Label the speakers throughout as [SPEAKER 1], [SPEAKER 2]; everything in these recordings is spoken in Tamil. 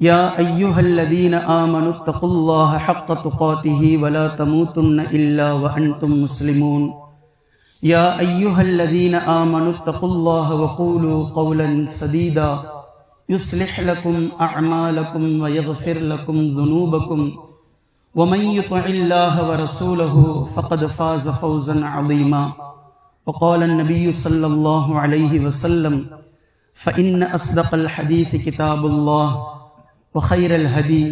[SPEAKER 1] يا أيها الذين آمنوا اتقوا الله حق تقاته ولا تموتن إلا وأنتم مسلمون. يا أيها الذين آمنوا اتقوا الله وقولوا قولا سديدا. يصلح لكم أعمالكم ويغفر لكم ذنوبكم. ومن يطع الله ورسوله فقد فاز فوزا عظيما. وقال النبي صلى الله عليه وسلم فإن أصدق الحديث كتاب الله وخير الهدي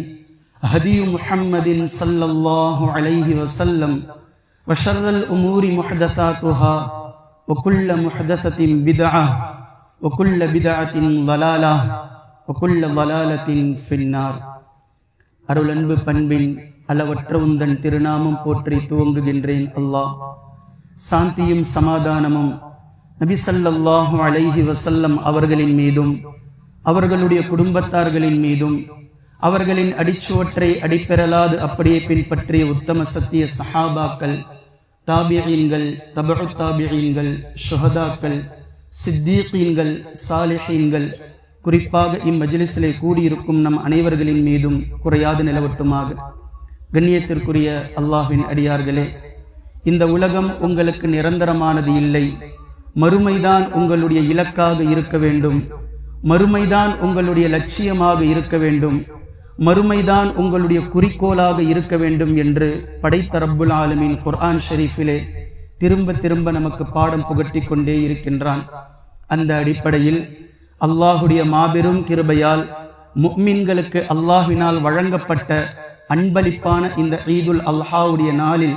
[SPEAKER 1] هدي محمد صلى الله عليه وسلم وشر الأمور محدثاتها وكل محدثة بدعة وكل بدعة ضلالة وكل ضلالة في النار அருள் அன்பு பண்பின் அளவற்ற உந்தன் திருநாமம் போற்றி துவங்குகின்றேன் அல்லாஹ் சாந்தியும் சமாதானமும் நபி ஸல்லல்லாஹு அலைஹி வஸல்லம் அவர்களின் மீதும் அவர்களுடைய குடும்பத்தார்களின் மீதும் அவர்களின் அடிச்சுவற்றை அடிப்பெறலாது அப்படியே பின்பற்றிய உத்தம சத்திய சஹாபாக்கள் தாபியீன்கள் தபு தாபியீன்கள் சுஹதாக்கள் சித்தீகீன்கள் சாலிஹீன்கள் குறிப்பாக இம்மஜிலிசிலே கூடியிருக்கும் நம் அனைவர்களின் மீதும் குறையாது நிலவட்டுமாக. கண்ணியத்திற்குரிய அல்லாஹின் அடியார்களே இந்த உலகம் உங்களுக்கு நிரந்தரமானது இல்லை. மறுமைதான் உங்களுடைய இலக்காக இருக்க வேண்டும். மறுமைதான் உங்களுடைய லட்சியமாக இருக்க வேண்டும். மறுமைதான் உங்களுடைய குறிக்கோளாக இருக்க வேண்டும் என்று படைத்த ரப்புல் ஆலமின் குர்ஆன் ஷெரீஃபிலே திரும்ப திரும்ப நமக்கு பாடம் புகட்டி கொண்டே இருக்கின்றான். அந்த அடிப்படையில் அல்லாஹுடைய மாபெரும் கிருபையால் முக்மின்களுக்கு அல்லாஹினால் வழங்கப்பட்ட அன்பளிப்பான இந்த ஈதுல் அல்ஹாவுடைய நாளில்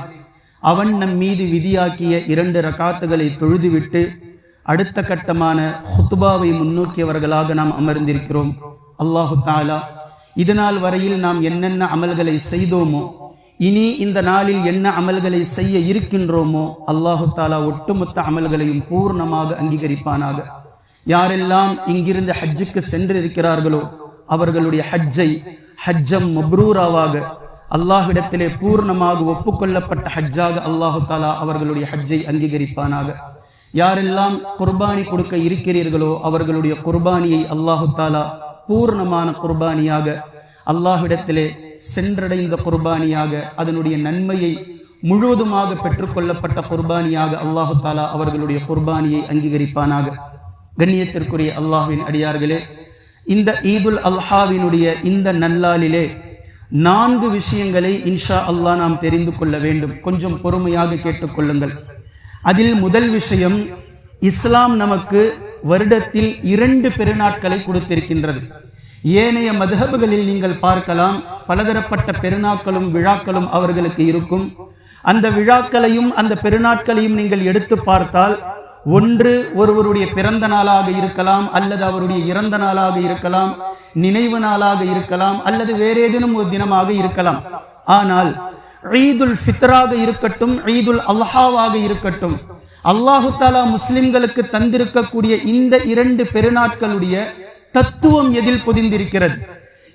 [SPEAKER 1] அவன் நம் மீது விதியாக்கிய இரண்டு ரகாத்துகளை தொழுதுவிட்டு அடுத்த கட்டமான ஹுத்துபாவை முன்னோக்கியவர்களாக நாம் அமர்ந்திருக்கிறோம். அல்லாஹு தாலா இதனால் வரையில் நாம் என்னென்ன அமல்களை செய்தோமோ இனி இந்த நாளில் என்ன அமல்களை செய்ய இருக்கின்றோமோ அல்லாஹு தாலா ஒட்டுமொத்த அமல்களையும் பூர்ணமாக அங்கீகரிப்பானாக. யாரெல்லாம் இங்கிருந்து ஹஜ்ஜுக்கு சென்றிருக்கிறார்களோ அவர்களுடைய ஹஜ்ஜை ஹஜ்ஜம் மப்ரூராவாக அல்லாஹ்விடத்திலே பூர்ணமாக ஒப்புக்கொள்ளப்பட்ட ஹஜ்ஜாக அல்லாஹு தாலா அவர்களுடைய ஹஜ்ஜை அங்கீகரிப்பானாக. யாரெல்லாம் குர்பானி கொடுக்க இருக்கிறீர்களோ அவர்களுடைய குர்பானியை அல்லாஹு தாலா பூர்ணமான குர்பானியாக அல்லாஹ்விடத்திலே சென்றடைந்த குர்பானியாக அதனுடைய நன்மையை முழுவதுமாக பெற்றுக்கொள்ளப்பட்ட குர்பானியாக அல்லாஹு தாலா அவர்களுடைய குர்பானியை அங்கீகரிப்பானாக. கண்ணியத்திற்குரிய அல்லாஹ்வின் அடியார்களே இந்த ஈதுல் அல்ஹாவினுடைய இந்த நல்லாளிலே நான்கு விஷயங்களை இன்ஷா அல்லாஹ் நாம் தெரிந்து கொள்ள வேண்டும். கொஞ்சம் பொறுமையாக கேட்டுக்கொள்ளுங்கள். அதில் முதல் விஷயம் இஸ்லாம் நமக்கு வருடத்தில் இரண்டு பெருநாட்களை கொடுத்திருக்கின்றது. ஏனைய மதுகபுகளில் நீங்கள் பார்க்கலாம் பலதரப்பட்ட பெருநாட்களும் விழாக்களும் அவர்களுக்கு இருக்கும். அந்த விழாக்களையும் அந்த பெருநாட்களையும் நீங்கள் எடுத்து பார்த்தால் ஒன்று ஒருவருடைய பிறந்த நாளாக இருக்கலாம் அல்லது அவருடைய இறந்த நாளாக இருக்கலாம் நினைவு நாளாக இருக்கலாம் அல்லது வேறேதேனும் ஒரு தினமாக இருக்கலாம். ஆனால் ஈதுல் ஃபித்ராக இருக்கட்டும் ஈதுல் அல்ஹாவாக இருக்கட்டும் அல்லாஹு தாலா முஸ்லிம்களுக்கு தந்திருக்கக்கூடிய இந்த இரண்டு பெருநாட்களுடைய தத்துவம் எதில் பொதிந்திருக்கிறது?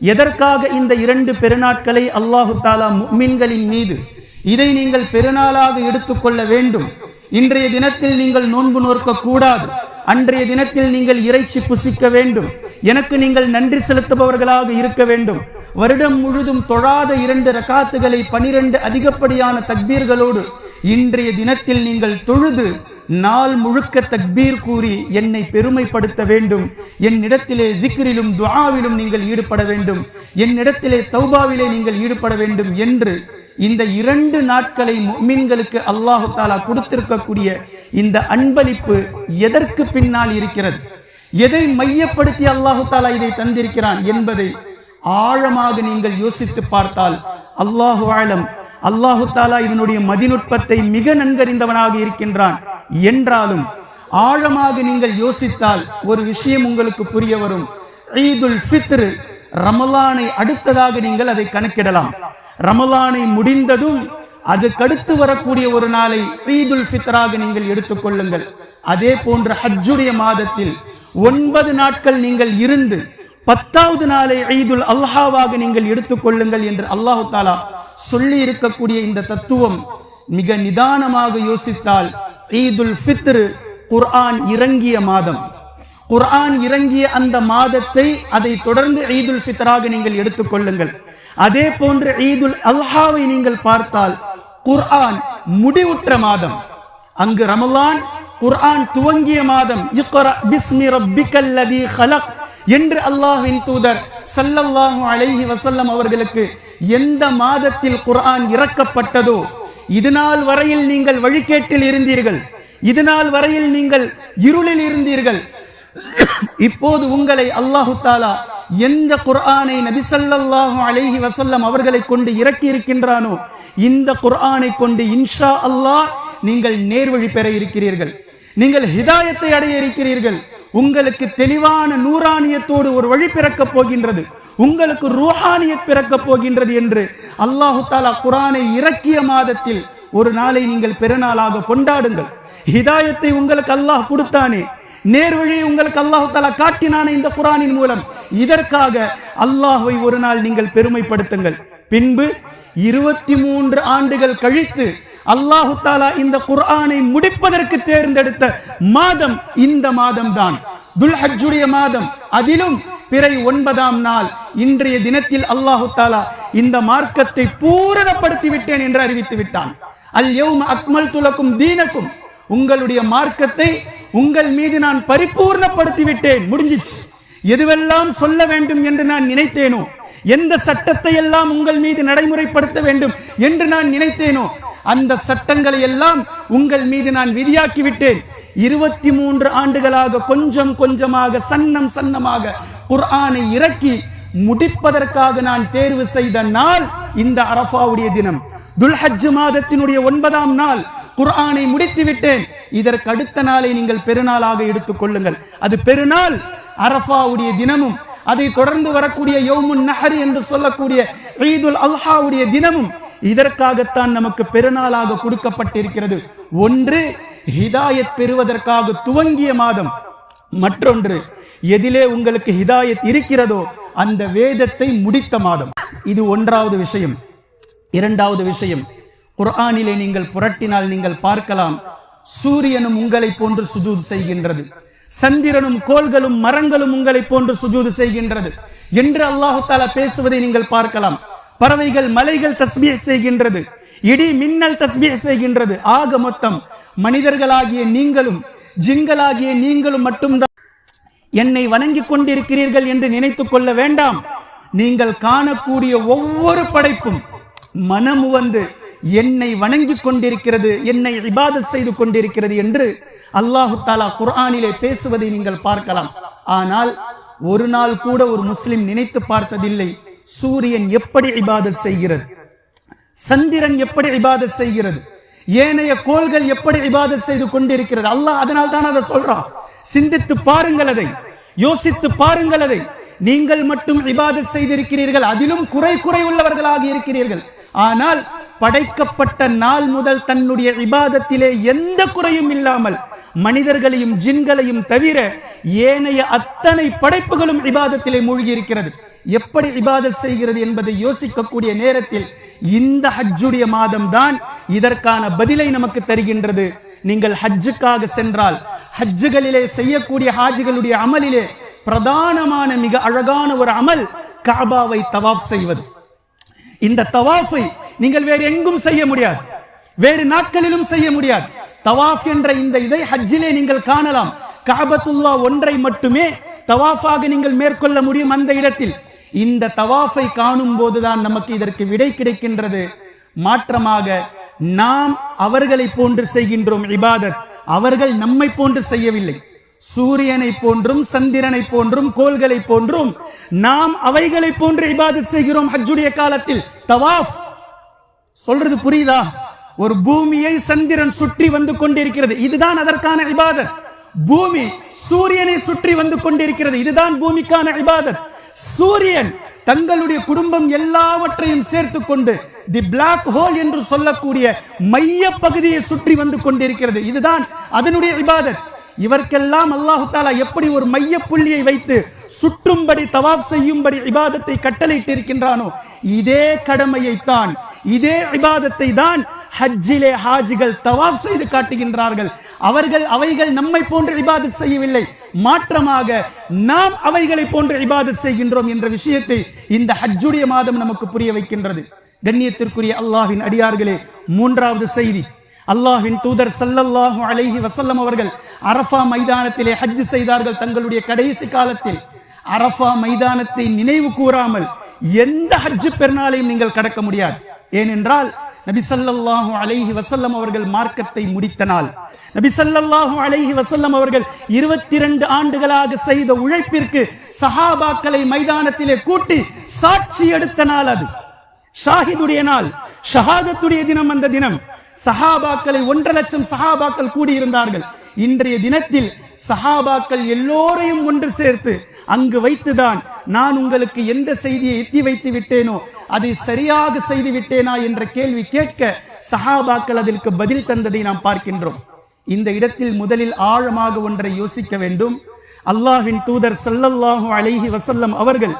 [SPEAKER 1] எதற்காக இந்த இரண்டு பெருநாட்களை அல்லாஹு தாலா முக்மின்களின் மீது இதை நீங்கள் பெருநாளாக எடுத்துக்கொள்ள வேண்டும்? இன்றைய தினத்தில் நீங்கள் நோன்பு நோக்க கூடாது அன்றைய தினத்தில் நீங்கள் இறைச்சி புசிக்க வேண்டும். எனக்கு நீங்கள் நன்றி செலுத்துபவர்களாக இருக்க வேண்டும். வருடம் முழுதும் தொழாத இரண்டு ரகாத்துகளை பனிரெண்டு அதிகப்படியான தக்பீர்களோடு இன்றைய தினத்தில் நீங்கள் தொழுது நாள் முழுக்க தக்பீர் கூறி என்னை பெருமைப்படுத்த வேண்டும். என்னிடத்திலே திக்ரிலும் துவாவிலும் நீங்கள் ஈடுபட வேண்டும். என்னிடத்திலே தௌபாவிலே நீங்கள் ஈடுபட வேண்டும் என்று இந்த இரண்டு நாட்களை முஃமின்களுக்கு அல்லாஹு தாலா கொடுத்திருக்கக்கூடிய இந்த அன்பளிப்பு எதற்கு பின்னால் இருக்கிறது? எதை மையப்படுத்தி அல்லாஹு தாலா இதை தந்திருக்கிறான் என்பதை ஆழமாக நீங்கள் யோசித்து பார்த்தால் அல்லாஹு ஆழம் அல்லாஹு தாலா இதனுடைய மதிநுட்பத்தை மிக நன்கறிந்தவனாக இருக்கின்றான் என்றாலும் ஆழமாக நீங்கள் யோசித்தால் ஒரு விஷயம் உங்களுக்கு புரிய வரும். ஈதுல் ஃபித்ரு ரமலானை அடுத்ததாக நீங்கள் அதை கணக்கிடலாம். ரமலானை முடிந்ததும் அதுக்கடுத்து வரக்கூடிய ஒரு நாளை ஈதுல் ஃபித்ராக நீங்கள் எடுத்துக்கொள்ளுங்கள். அதே போன்ற ஹஜ்ஜுடைய மாதத்தில் ஒன்பது நாட்கள் நீங்கள் இருந்து பத்தாவது நாளை ஈதுல் அல்லாவாக நீங்கள் எடுத்துக்கொள்ளுங்கள் என்று அல்லாஹு தாலா சொல்லி இருக்கக்கூடிய இந்த தத்துவம் மிக நிதானமாக யோசித்தால் ஈதுல் ஃபித்ரு குர்ஆன் இறங்கிய மாதம். குர்ஆன் இறங்கிய அந்த மாதத்தை அதை தொடர்ந்து ஈதுல் ஃபித்ராக நீங்கள் எடுத்துக்கொள்ளுங்கள் அதே போன்று ஈதுல் அல்ஹாவை நீங்கள் பார்த்தால் குர்ஆன் முடிவுற்ற மாதம். அங்கு ரமலான் குர்ஆன் துவங்கிய மாதம். பிஸ்மி ரப்பிக்கல் ஹலக் என்று அல்லாஹ்வின் தூதர் சல்லல்லாஹு அலைஹி வசல்லம் அவர்களுக்கு எந்த மாதத்தில் குர்ஆன் இறக்கப்பட்டதோ இதுநாள் வரையில் நீங்கள் வழிகேட்டில் இருந்தீர்கள். இதுநாள் வரையில் நீங்கள் இருளில் இருந்தீர்கள். இப்போது உங்களை அல்லாஹு தாலா எந்த குர்ஆனை நபிசல்லாஹு அலைஹி வசல்லம் அவர்களை கொண்டு இறக்கி இருக்கின்றானோ இந்த குர்ஆனை கொண்டு இன்ஷா அல்லாஹ் நீங்கள் நேர்வழி பெற இருக்கிறீர்கள். நீங்கள் ஹிதாயத்தை அடைய இருக்கிறீர்கள். உங்களுக்கு தெளிவான நூறானியத்தோடு ஒரு வழி பிறக்கப் போகின்றது. உங்களுக்கு ரூஹானியத் பிறக்கப் போகின்றது என்று அல்லாஹு தாலா குரானை இறக்கிய மாதத்தில் ஒரு நாளை நீங்கள் பெருநாளாக கொண்டாடுங்கள். ஹிதாயத்தை உங்களுக்கு அல்லாஹ் கொடுத்தானே நேர்வழியை உங்களுக்கு அல்லாஹு தாலா காட்டினான இந்த குரானின் மூலம். இதற்காக அல்லாஹுவை ஒரு நாள் நீங்கள் பெருமைப்படுத்துங்கள். பின்பு இருபத்தி மூன்று ஆண்டுகள் கழித்து அல்லாஹு தாலா இந்த குர்ஆனை முடிப்பதற்கு தேர்ந்தெடுத்த மாதம் இந்த மாதம் தான் துல்ஹஜ்ஜுடைய மாதம். அதிலும் பிறை ஒன்பதாம் நாள். இன்றைய தினத்தில் அல்லாஹு தாலா இந்த மார்க்கத்தை பூரணப்படுத்தி விட்டேன் என்று அறிவித்து விட்டான். அல் யௌம அக்மல் துலக்கும் தீனக்கும். உங்களுடைய மார்க்கத்தை உங்கள் மீது நான் பரிபூர்ணப்படுத்தி விட்டேன் முடிஞ்சிச்சு. எதுவெல்லாம் சொல்ல வேண்டும் என்று நான் நினைத்தேனோ எந்த சட்டத்தை எல்லாம் உங்கள் மீது நடைமுறைப்படுத்த வேண்டும் என்று நான் நினைத்தேனோ அந்த சட்டங்களை எல்லாம் உங்கள் மீது நான் விதியாக்கி விட்டேன் இருபத்தி மூன்று ஆண்டுகளாக கொஞ்சம் கொஞ்சமாக சன்னம் சன்னமாக குர்ஆனை இறக்கி முடிப்பதற்காக நான் தேர்வு செய்த நாள் இந்த அரஃபாவுடைய தினம். துல்ஹஜ் மாதத்தினுடைய ஒன்பதாம் நாள். குர்ஆனை முடித்து விட்டேன் இதற்கு அடுத்த நாளை நீங்கள் பெருநாளாக எடுத்துக் கொள்ளுங்கள். அது பெருநாள். அரஃபாவுடைய தினமும் அதை தொடர்ந்து வரக்கூடிய யோமுன் நஹர் என்று சொல்லக்கூடிய ஈதுல் அல்ஹாவுடைய தினமும் இதற்காகத்தான் நமக்கு பெருநாளாக கொடுக்கப்பட்டிருக்கிறது. ஒன்று ஹிதாயத் பெறுவதற்காக துவங்கிய மாதம். மற்றொன்று எதிலே உங்களுக்கு ஹிதாயத் இருக்கிறதோ அந்த வேதத்தை முடித்த மாதம். இது ஒன்றாவது விஷயம். இரண்டாவது விஷயம் குர்ஆனிலே நீங்கள் புரட்டினால் நீங்கள் பார்க்கலாம். சூரியனும் உங்களை போன்று சுஜூத் செய்கின்றது. சந்திரனும் கோள்களும் மரங்களும் உங்களை போன்று சுஜூது செய்கின்றது. என்று அல்லாஹு தாலா பேசுவதை நீங்கள் பார்க்கலாம். பறவைகள் மலைகள் தஸ்மிய செய்கின்றது. இடி மின்னல் தஸ்மிய செய்கின்றது. ஆக மொத்தம் மனிதர்களாகிய நீங்களும் ஜிங்களாகிய நீங்களும் மட்டும்தான் என்னை வணங்கிக் கொண்டிருக்கிறீர்கள் என்று நினைத்துக் கொள்ள வேண்டாம். நீங்கள் காணக்கூடிய ஒவ்வொரு படைப்பும் மனமு வந்து என்னை வணங்கிக் கொண்டிருக்கிறது என்னை இபாதல் செய்து கொண்டிருக்கிறது என்று அல்லாஹு தாலா குர்ஆனிலே பேசுவதை நீங்கள் பார்க்கலாம். ஆனால் ஒரு நாள் கூட ஒரு முஸ்லிம் நினைத்து பார்த்ததில்லை சூரியன் எப்படி இபாதல் செய்கிறது? சந்திரன் எப்படி இபாதல் செய்கிறது? ஏனைய கோள்கள் எப்படி இபாதல் செய்து கொண்டிருக்கிறது? அல்லாஹ் அதனால் தான் அதை சொல்றான். சிந்தித்து பாருங்கள் அதை யோசித்து பாருங்கள் அதை. நீங்கள் மட்டும் இபாதல் செய்திருக்கிறீர்கள் அதிலும் குறை குறை உள்ளவர்களாக இருக்கிறீர்கள். ஆனால் படைக்கப்பட்ட நாள் முதல் தன்னுடைய இபாதத்திலே எந்த குறையும் இல்லாமல் மனிதர்களையும் ஜின்களையும் தவிர ஏனைய அத்தனை படைப்புகளும் இபாதத்திலே மூழ்கி இருக்கிறது எப்படி இபாதத் செய்கிறது என்பதை யோசிக்கக்கூடிய நேரத்தில் இந்த ஹஜ்ஜுடைய மாதம் தான் இதற்கான பதிலை நமக்கு தருகின்றது. நீங்கள் ஹஜ்ஜுக்காக சென்றால் ஹஜ்ஜுகளிலே செய்யக்கூடிய ஹாஜிகளுடைய அமலிலே பிரதானமான மிக அழகான ஒரு அமல் காபாவை தவாப் செய்வது. இந்த தவாஃபை நீங்கள் வேறு எங்கும் செய்ய முடியாது. வேறு நாட்களிலும் செய்ய முடியாது. தவாஃப் என்ற இந்த இதை ஹஜ்ஜிலே நீங்கள் காணலாம். காபத்துல்லா ஒன்றை மட்டுமே தவாஃபாக நீங்கள் மேற்கொள்ள முடியும் அந்த இடத்தில். இந்த தவாஃபை காணும் போதுதான் நமக்கு இதற்கு விடை கிடைக்கின்றது. மாற்றமாக நாம் அவர்களை போன்று செய்கின்றோம் இபாதத். அவர்கள் நம்மை போன்று செய்யவில்லை. சூரியனை போன்றும் சந்திரனை போன்றும் கோள்களை போன்றும் நாம் அவைகளை போன்று இபாதத் செய்கிறோம் ஹஜ்ஜுடைய காலத்தில். தவாஃப் சொல்றது புரியுதா? ஒரு பூமியை சந்திரன் சுற்றி வந்து கொண்டிருக்கிறது. இதுதான் அதற்கான இபாதத். பூமி சூரியனை சுற்றி வந்து கொண்டிருக்கிறது. இதுதான் பூமிக்கான இபாதத். சூரியன் தங்களுடைய குடும்பம் எல்லாவற்றையும் சேர்த்து கொண்டு தி பிளாக் ஹோல் என்று சொல்லக்கூடிய மைய பகுதியை சுற்றி வந்து கொண்டிருக்கிறது. இதுதான் அதனுடைய இபாதத். இவர்க்கெல்லாம் அல்லாஹு தாலா எப்படி ஒரு மைய புள்ளியை வைத்து சுற்றும்படி தவாப் செய்யும்படி இபாதத்தை கட்டளையிட்டு இருக்கின்றானோ இதே கடமையைத்தான் இதே இபாதத்தை தான் ஹஜ்ஜிலே ஹாஜிகள் தவாஃப் செய்து காட்டுகின்றார்கள். அவர்கள் அவைகள் நம்மை போன்று இபாதத் செய்யவில்லை. மாற்றமாக நாம் அவைகளை போன்று இபாதத் செய்கின்றோம் என்ற விஷயத்தை இந்த ஹஜ்ஜுடைய மாதம் நமக்கு புரிய வைக்கின்றது. கண்ணியத்திற்குரிய அல்லாஹின் அடியார்களே மூன்றாவது செய்தி. அல்லாஹின் தூதர் சல்லல்லாஹு அலைஹி வசல்லம் அவர்கள் அரஃபா மைதானத்திலே ஹஜ் செய்தார்கள் தங்களுடைய கடைசி காலத்தில். அரஃபா மைதானத்தை நினைவு கூறாமல் எந்த ஹஜ் பெருநாளையும் நீங்கள் கடக்க முடியாது. ஏனென்றால் நபி ஸல்லல்லாஹு அலைஹி வசல்லம் அவர்கள் மார்க்கத்தை முடித்த நாள். நபி அலைஹி வசல்லம் அவர்கள் இருபத்தி இரண்டு ஆண்டுகளாக செய்த உழைப்பிற்கு சஹாபாக்களை மைதானத்திலே கூட்டி சாட்சி எடுத்த நாள் அது. ஷாஹிதுடைய நாள் ஷஹாதத்துடைய தினம் அந்த தினம். சஹாபாக்களை ஒன்றரை லட்சம் சஹாபாக்கள் கூடியிருந்தார்கள். இன்றைய தினத்தில் சஹாபாக்கள் எல்லோரையும் ஒன்று சேர்த்து அங்கு வைத்துதான் நான் உங்களுக்கு எந்த செய்தியை எத்தி வைத்து விட்டேனோ அதை சரியாக செய்து விட்டேனா என்ற கேள்வி கேட்க சஹாபாக்கள் அதற்கு பதில் தந்ததை நாம் பார்க்கின்றோம். இந்த இடத்தில் முதலில் ஆழமாக ஒன்றை யோசிக்க வேண்டும். அல்லாஹின் தூதர் சல்லல்லாஹு அலைஹி வசல்லம் அவர்கள்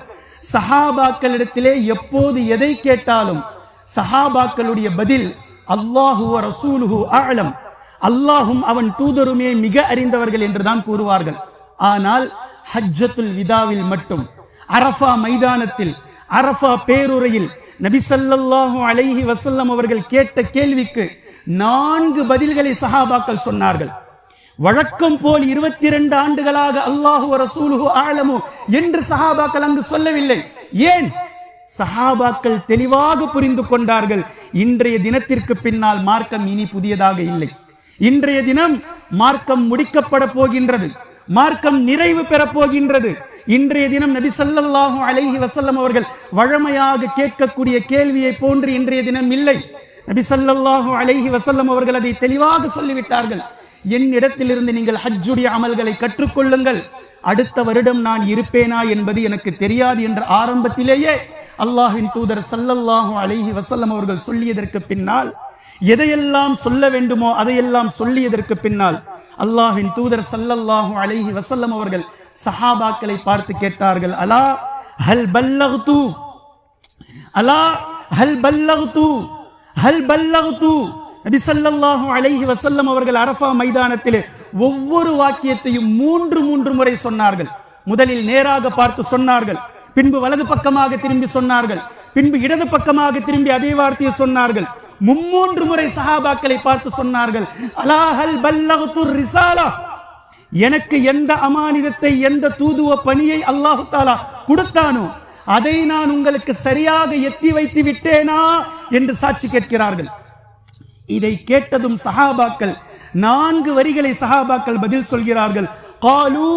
[SPEAKER 1] சஹாபாக்களிடத்திலே எப்போது எதை கேட்டாலும் சஹாபாக்களுடைய பதில் அல்லாஹு ரசூலுஹு ஆழம் அல்லாஹும் அவன் தூதருமே மிக அறிந்தவர்கள் என்றுதான் கூறுவார்கள். ஆனால் ஹஜ்ஜத்துல் விதாவில் மட்டும் அரஃபா மைதானத்தில் அரஃபா பேருரையில் நபி ஸல்லல்லாஹு அலைஹி வசல்லம் அவர்கள் கேட்ட கேள்விக்கு நான்கு பதில்களை சஹாபாக்கள் சொன்னார்கள். வழக்கம் போல் இருபத்தி இரண்டு ஆண்டுகளாக அல்லாஹு ரசூலுஹு ஆழமு என்று சஹாபாக்கள் அங்கு சொல்லவில்லை. ஏன்? சஹாபாக்கள் தெளிவாக புரிந்து கொண்டார்கள். இன்றைய தினத்திற்கு பின்னால் மார்க்கம் இனி புதியதாக இல்லை. இன்றைய தினம் மார்க்கம் முடிக்கப்பட போகின்றது. மார்க்கம் நிறைவு பெறப் போகின்றது இன்றைய தினம் நபி ஸல்லல்லாஹு அலைஹி வசல்லம் அவர்கள் வழமையாக கேட்கக்கூடிய கேள்வியை போன்று இன்றைய தினம் இல்லை. நபி ஸல்லல்லாஹு அலைஹி வசல்லம் அவர்கள் அதை தெளிவாக சொல்லிவிட்டார்கள். என் இடத்திலிருந்து நீங்கள் ஹஜ்ஜுடைய அமல்களை கற்றுக்கொள்ளுங்கள். அடுத்த வருடம் நான் இருப்பேனா என்பது எனக்கு தெரியாது என்ற ஆரம்பத்திலேயே அல்லாஹின் தூதர் சல்லல்லாஹு அலைஹி வசல்லம் அவர்கள் சொல்லியதற்கு பின்னால் எதையெல்லாம் சொல்ல வேண்டுமோ அதையெல்லாம் சொல்லியதற்கு பின்னால் அல்லாஹின் தூதர் சல்லல்லாஹு அலைஹி வசல்லம் அவர்கள் சஹாபாக்களை பார்த்து கேட்டார்கள் அலா ஹல் பல்லக்து? அலா ஹல் பல்லக்து? ஹல் பல்லக்து? நபி சல்லல்லாஹு அலைஹி வசல்லம் அவர்கள் அரஃபா மைதானத்திலே ஒவ்வொரு வாக்கியத்தையும் மூன்று மூன்று முறை சொன்னார்கள். முதலில் நேராக பார்த்து சொன்னார்கள். பின்பு வலது பக்கமாக திரும்பி சொன்னார்கள். பின்பு இடது பக்கமாக திரும்பி அதே வார்த்தையை சொன்னார்கள். மும்மூன்று முறை சஹாபாக்களை பார்த்து சொன்னார்கள் அலாஹல் பல்லகுத்து ரிசாலா எனக்கு எந்த அமானிதத்தை எந்த தூதுவ பணியை அல்லாஹு தாலா கொடுத்தானோ அதை நான் உங்களுக்கு சரியாக எத்தி வைத்து விட்டேனா என்று சாட்சி கேட்கிறார்கள் இதை கேட்டதும் சஹாபாக்கள் நான்கு வரிகளை சஹாபாக்கள் பதில் சொல்கிறார்கள் காலு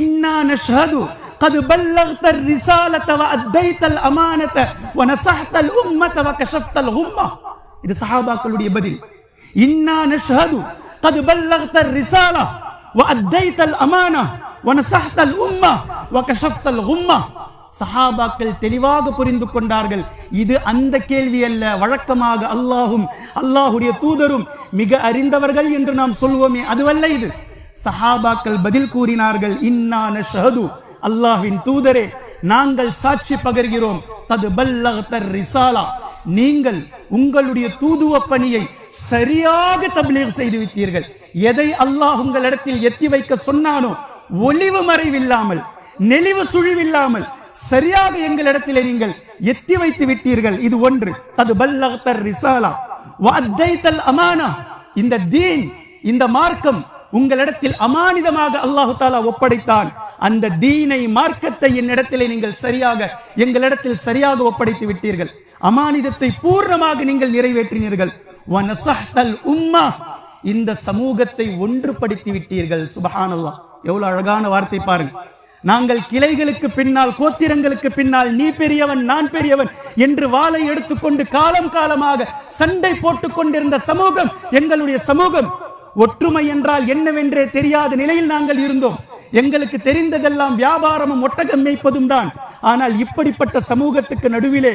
[SPEAKER 1] இன்னா நஷ்ஹது قد بلغت الرسالة وأديت الأمانة ونصحت الأمة وكشفت الغمة இது சஹாபாக்களுடைய பதில் இன்னா நஷ்ஹது قد بلغت الرسالة وأديت الأمانة ونصحت الأمة وكشفت الغمة சஹாபாக்கள் தெளிவாக புரிந்து கொண்டார்கள் இது அந்த கேள்வி அல்ல வழக்கமாக அல்லாஹும் அல்லாஹுடைய தூதரும் மிக அறிந்தவர்கள் என்று நாம் சொல்வோமே அதுவல்ல இது சஹாபாக்கள் பதில் கூறினார்கள் இன்னா நஷ்ஹது அல்லாஹ்வின் தூதரே நாங்கள் சாட்சி பகர்கிறோம் தது பல்லகத்தர் ரிசாலா நீங்கள் உங்களுடைய தூதுவ பணியை சரியாக தப்லீக் செய்து விட்டீர்கள். எதை அல்லாஹ் உங்களிடத்தில் எத்தி வைக்க சொன்னானோ ஒளிவு மறைவில்லாமல் நெளிவு சுழிவில்லாமல் சரியாக எங்களிடத்தில் நீங்கள் எத்தி வைத்து விட்டீர்கள். இது ஒன்று. அது பல்லகத்தர் ரிசாலா வஅத்தைத்தல் அமானா இந்த தீன் இந்த மார்க்கம் உங்களிடத்தில் அமானிதமாக அல்லாஹு தாலா ஒப்படைத்தான். அந்த தீனை மார்க்கத்தை என்னிடத்திலே நீங்கள் சரியாக எங்களிடத்தில் சரியாக ஒப்படைத்து விட்டீர்கள். அமானிதத்தை பூர்ணமாக நீங்கள் நிறைவேற்றினீர்கள். உம்மா. இந்த சமூகத்தை ஒன்றுபடுத்தி விட்டீர்கள். சுபஹானல்லாஹ். எவ்வளவு அழகான வார்த்தை பாருங்க. நாங்கள் கிளைகளுக்கு பின்னால் கோத்திரங்களுக்கு பின்னால் நீ பெரியவன் நான் பெரியவன் என்று வாளை எடுத்துக்கொண்டு காலம் காலமாக சண்டை போட்டுக் கொண்டிருந்த சமூகம் எங்களுடைய சமூகம். ஒற்றுமை என்றால் என்னவென்றே தெரியாத நிலையில் நாங்கள் இருந்தோம். எங்களுக்கு தெரிந்ததெல்லாம் வியாபாரமும் ஒட்டகம் மேய்ப்பதும் தான். ஆனால் இப்படிப்பட்ட சமூகத்துக்கு நடுவிலே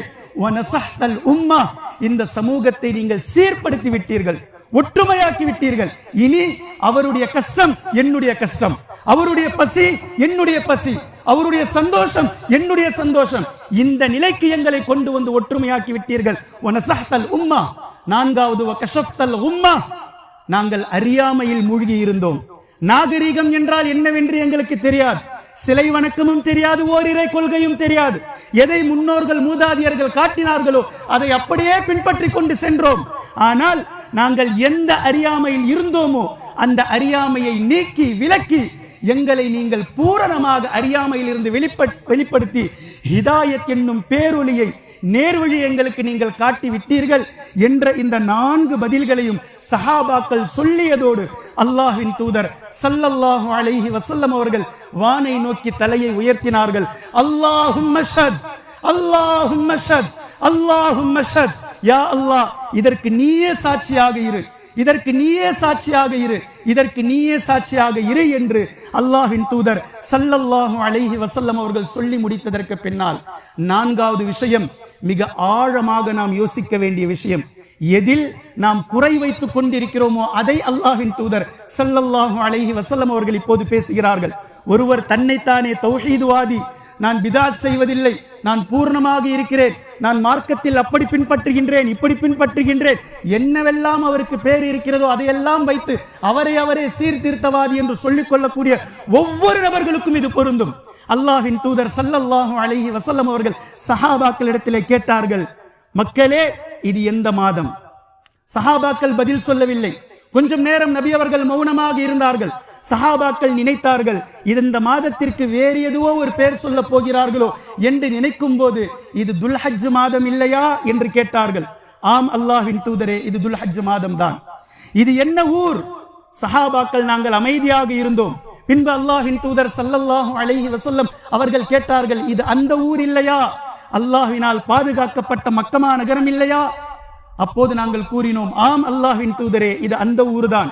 [SPEAKER 1] உம்மா இந்த சமூகத்தை நீங்கள் சீர்படுத்தி விட்டீர்கள் ஒற்றுமையாக்கி விட்டீர்கள் இனி அவருடைய கஷ்டம் என்னுடைய கஷ்டம். அவருடைய பசி என்னுடைய பசி. அவருடைய சந்தோஷம் என்னுடைய சந்தோஷம். இந்த நிலைக்கு எங்களை கொண்டு வந்து ஒற்றுமையாக்கி விட்டீர்கள் வனசஹ்தல் உம்மா நான்காவது வகஷஃப்தல் உம்மா நாங்கள் அறியாமையில் மூழ்கி இருந்தோம் நாகரீகம் என்றால் என்னவென்று எங்களுக்கு தெரியாது. சிலை வணக்கமும் தெரியாது ஓரிரை கொள்கையும் தெரியாது. எதை முன்னோர்கள் மூதாதியர்கள் காட்டினார்களோ அதை அப்படியே பின்பற்றி கொண்டு சென்றோம். ஆனால் நாங்கள் எந்த அறியாமையில் இருந்தோமோ அந்த அறியாமையை நீக்கி விலக்கி எங்களை நீங்கள் பூரணமாக அறியாமையில் இருந்து வெளிப்பட் வெளிப்படுத்தி ஹிதாயத் என்னும் பேரொலியை நேர்வழி எங்களுக்கு நீங்கள் காட்டி விட்டீர்கள் என்ற இந்த நான்கு பதில்களையும் சஹாபாக்கள் சொல்லியதோடு அல்லாஹின் தூதர் சல்லல்லாஹு அலைஹி வசல்லம் அவர்கள் வானை நோக்கி தலையை உயர்த்தினார்கள். அல்லாஹும் மஷத் அல்லாஹும் மஷத் அல்லாஹும் மஷத் யா அல்லாஹ் இதற்கு நீயே சாட்சியாக இரு. இதற்கு நீயே சாட்சியாக இரு. இதற்கு நீயே சாட்சியாக இரு என்று அல்லாஹின் தூதர் சல்லல்லாஹு அலைஹி வசல்லம் அவர்கள் சொல்லி முடித்ததற்கு பின்னால் நான்காவது விஷயம் மிக ஆழமாக நாம் யோசிக்க வேண்டிய விஷயம். எதில் நாம் குறை வைத்துக் கொண்டிருக்கிறோமோ அதை அல்லாஹின் தூதர் சல்லல்லாஹு அலைஹி வசல்லம் அவர்கள் இப்போது பேசுகிறார்கள். ஒருவர் தன்னைத்தானே தௌஹீதுவாதி நான் பிதாத் செய்வதில்லை. நான் பூர்ணமாக இருக்கிறேன். நான் மார்க்கத்தில் அப்படி பின்பற்றுகின்றேன் இப்படி பின்பற்றுகின்றேன். என்னவெல்லாம் அவருக்கு பேர் இருக்கிறதோ அதையெல்லாம் வைத்து அவரை அவரே சீர்திருத்தவாதி என்று சொல்லிக் கொள்ளக்கூடிய ஒவ்வொரு நபர்களுக்கும் இது பொருந்தும். அல்லாஹின் தூதர் சல்லல்லாஹு அலஹி வசல்லம் அவர்கள் சஹாபாக்களிடத்திலே கேட்டார்கள் மக்களே இது எந்த மாதம்? சஹாபாக்கள் பதில் சொல்லவில்லை. கொஞ்சம் நேரம் நபி அவர்கள் மௌனமாக இருந்தார்கள். சஹாபாக்கள் நினைத்தார்கள் இது இந்த மாதத்திற்கு வேறு எதுவோ ஒரு பெயர் சொல்ல போகிறார்களோ? என்று நினைக்கும் போது இது துல்ஹஜ் மாதம் இல்லையா? என்று கேட்டார்கள். ஆம் அல்லாஹின் தூதரே இது துல்ஹஜ் மாதம் தான் இது என்ன ஊர்? சஹாபாக்கள் நாங்கள் அமைதியாக இருந்தோம். பின்பு அல்லாஹின் தூதர் ஸல்லல்லாஹு அலைஹி வசல்லம் அவர்கள் கேட்டார்கள் இது அந்த ஊர் இல்லையா? அல்லாஹினால் பாதுகாக்கப்பட்ட மக்கமா நகரம் இல்லையா? அப்போது நாங்கள் கூறினோம் ஆம் அல்லாஹின் தூதரே இது அந்த ஊர்தான்.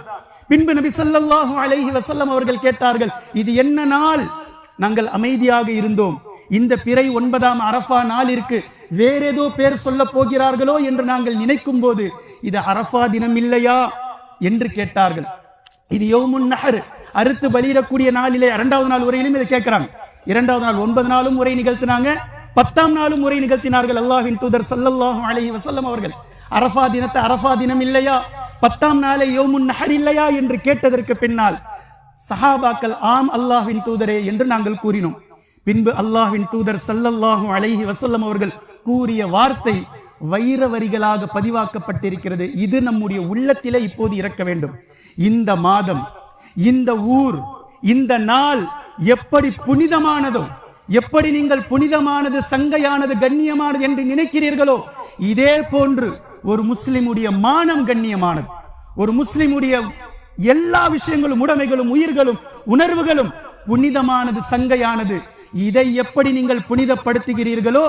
[SPEAKER 1] பின்பு நபி சொல்லாஹு அலைஹி வசல்லம் அவர்கள் கேட்டார்கள் இது என்ன நாள்? நாங்கள் அமைதியாக இருந்தோம். இந்த பிறை ஒன்பதாம் அரஃபா நாளிற்கு வேறேதோ பேர் சொல்ல போகிறார்களோ என்று நாங்கள் நினைக்கும் போது இது அரஃபா தினம் இல்லையா? என்று கேட்டார்கள். இது யோமுன் நகர் அறுத்து பலியிடக்கூடிய நாளிலே இரண்டாவது நாள் உரையிலும் இதை கேட்கிறாங்க. இரண்டாவது நாள் ஒன்பது நாளும் உரை நிகழ்த்தினாங்க. பத்தாம் நாளும் உரை நிகழ்த்தினார்கள் அல்லாஹின் தூதர் ஸல்லல்லாஹு அலஹி வசல்லம் அவர்கள். அரஃபா தினத்தை அரஃபா தினம் இல்லையா? பத்தாம் நாளை யோமுன் நஹர் இல்லையா என்று கேட்டதற்கு பின்னால் சஹாபாக்கள் ஆம் அல்லாஹின் தூதரே என்று நாங்கள் கூறினோம். பின்பு அல்லாஹ்வின் தூதர் ஸல்லல்லாஹு அலைஹி வசல்லம் அவர்கள் கூறிய வார்த்தை வைர வரிகளாக பதிவாக்கப்பட்டிருக்கிறது. இது நம்முடைய உள்ளத்திலே இப்போது இறக்க வேண்டும். இந்த மாதம் இந்த ஊர் இந்த நாள் எப்படி புனிதமானதோ எப்படி நீங்கள் புனிதமானது சங்கையானது கண்ணியமானது என்று நினைக்கிறீர்களோ இதே போன்று ஒரு முஸ்லிமுடைய மானம் கண்ணியமானது. ஒரு முஸ்லிமுடைய எல்லா விஷயங்களும் உடைமைகளும் உயிர்களும் உணர்வுகளும் புனிதமானது சங்கையானது. இதை எப்படி நீங்கள் புனிதப்படுத்துகிறீர்களோ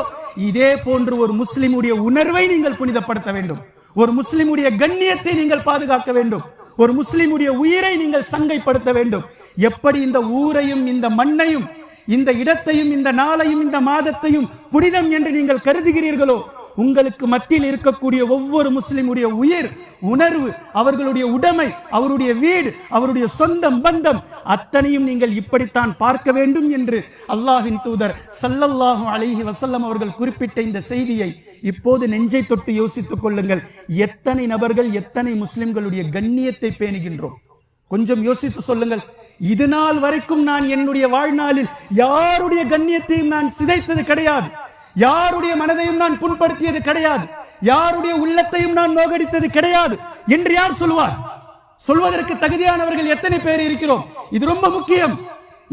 [SPEAKER 1] இதே போன்று ஒரு முஸ்லிமுடைய உணர்வை நீங்கள் புனிதப்படுத்த வேண்டும். ஒரு முஸ்லிமுடைய கண்ணியத்தை நீங்கள் பாதுகாக்க வேண்டும். ஒரு முஸ்லிமுடைய உயிரை நீங்கள் சங்கைப்படுத்த வேண்டும். எப்படி இந்த ஊரையும் இந்த மண்ணையும் இந்த இடத்தையும் இந்த நாளையும் இந்த மாதத்தையும் புனிதம் என்று நீங்கள் கருதுகிறீர்களோ உங்களுக்கு மத்தியில் இருக்கக்கூடிய ஒவ்வொரு முஸ்லிமுடைய உயிர் உணர்வு அவர்களுடைய உடைமை அவருடைய வீடு அவருடைய சொந்தம் பந்தம் அத்தனையும் நீங்கள் இப்படித்தான் பார்க்க வேண்டும் என்று அல்லாஹின் தூதர் சல்லல்லாஹு அலிஹி வசல்லம் அவர்கள் குறிப்பிட்ட இந்த செய்தியை இப்போது நெஞ்சை தொட்டு யோசித்துக் கொள்ளுங்கள். எத்தனை நபர்கள் எத்தனை முஸ்லிம்களுடைய கண்ணியத்தை பேணுகின்றோம்? கொஞ்சம் யோசித்து சொல்லுங்கள். இது நாள் வரைக்கும் நான் என்னுடைய வாழ்நாளில் யாருடைய கண்ணியத்தையும் நான் சிதைத்தது கிடையாது. யாருடைய மனதையும் நான் புண்படுத்தியது கிடையாது. யாருடைய உள்ளத்தையும் நான் நோகடித்தது கிடையாது என்று யார் சொல்வார்? சொல்வதற்கு தகுதியானவர்கள் எத்தனை பேர் இருக்கிறோம்? இது ரொம்ப முக்கியம்.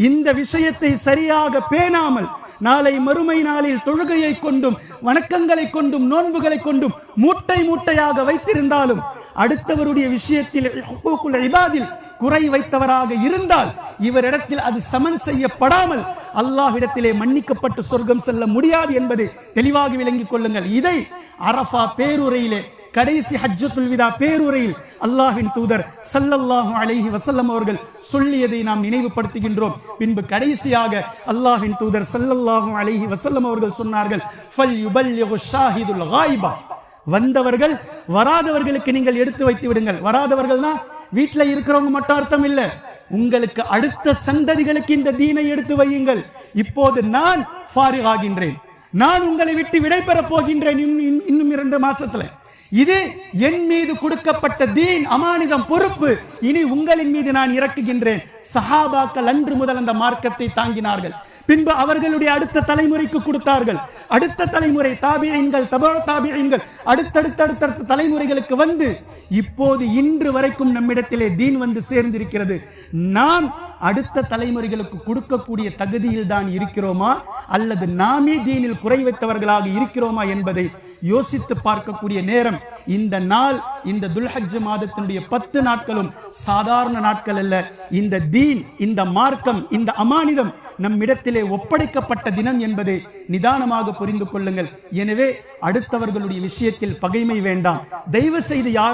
[SPEAKER 1] இந்த விஷயத்தை சரியாக பேணாமல்
[SPEAKER 2] நாளை மறுமை நாளில் தொழுகையை கொண்டும் வணக்கங்களை கொண்டும் நோன்புகளை கொண்டும் மூட்டை மூட்டையாக வைத்திருந்தாலும் அடுத்தவருடைய விஷயத்தில் இபாதில் குறை வைத்தவராக இருந்தால் இவரிடத்தில் அது சமன் செய்யப்படாமல் அல்லாஹ்விடத்திலே மன்னிக்கப்பட்டு சொர்க்கம் செல்ல முடியாது என்பதை தெளிவாக விளங்கிக் கொள்ளுங்கள். இதை அரஃபா பேருரையிலே கடைசி ஹஜ்ஜத்துல் விதா பேருரையில் அல்லாஹின் தூதர் சல்லல்லாஹு அலைஹி வசல்லம் அவர்கள் சொல்லியதை நாம் நினைவுபடுத்துகின்றோம். பின்பு கடைசியாக அல்லாஹின் தூதர் சல்லல்லாஹு அலைஹி வசல்லம் அவர்கள் சொன்னார்கள் ஃபல் யுபல்லிகு ஷாஹிதுல் காயிபா. வந்தவர்கள் வராதவர்களுக்கு நீங்கள் எடுத்து வைத்து விடுங்கள். வராதவர்கள்னா வீட்டில் இருக்கிறவங்க மட்டும் அர்த்தம் இல்ல. உங்களுக்கு அடுத்த சந்ததிகளுக்கு இந்த தீனை எடுத்து வையுங்கள். இப்போது நான் ஃபாரிக் ஆகின்றேன். நான் உங்களை விட்டு விடைபெற போகின்றேன் இன்னும் இன்னும் இன்னும் இரண்டு மாசத்துல. இது என் மீது கொடுக்கப்பட்ட தீன் அமானிதம் பொறுப்பு. இனி உங்களின் மீது நான் இறக்குகின்றேன். சஹாபாக்கள் அன்று முதல் அந்த மார்க்கத்தை தாங்கினார்கள். பின்பு அவர்களுடைய அடுத்த தலைமுறைக்கு கொடுத்தார்கள். அடுத்த தலைமுறை தாபியங்கள் தபோ தாபியங்கள் அடுத்தடுத்த அடுத்தடுத்த தலைமுறைகளுக்கு வந்து இப்போது இன்று வரைக்கும் நம்மிடத்திலே தீன் வந்து சேர்ந்திருக்கிறது. நாம் அடுத்த தலைமுறைகளுக்கு கொடுக்கக்கூடிய தகுதியில் தான் இருக்கிறோமா? அல்லது நாமே தீனில் குறை வைத்தவர்களாக இருக்கிறோமா என்பதை யோசித்து பார்க்கக்கூடிய நேரம். இந்த நாள் இந்த துல்ஹஜ் மாதத்தினுடைய பத்து நாட்களும் சாதாரண நாட்கள் அல்ல. இந்த தீன் இந்த மார்க்கம் இந்த அமானிதம் நம்மிடத்திலே ஒப்படைக்கப்பட்ட தினம் என்பதை நிதானமாக புரிந்து கொள்ளுங்கள். எனவே அடுத்தவர்களுடைய விஷயத்தில் பகைமை வேண்டாம். தயவு செய்து யாரை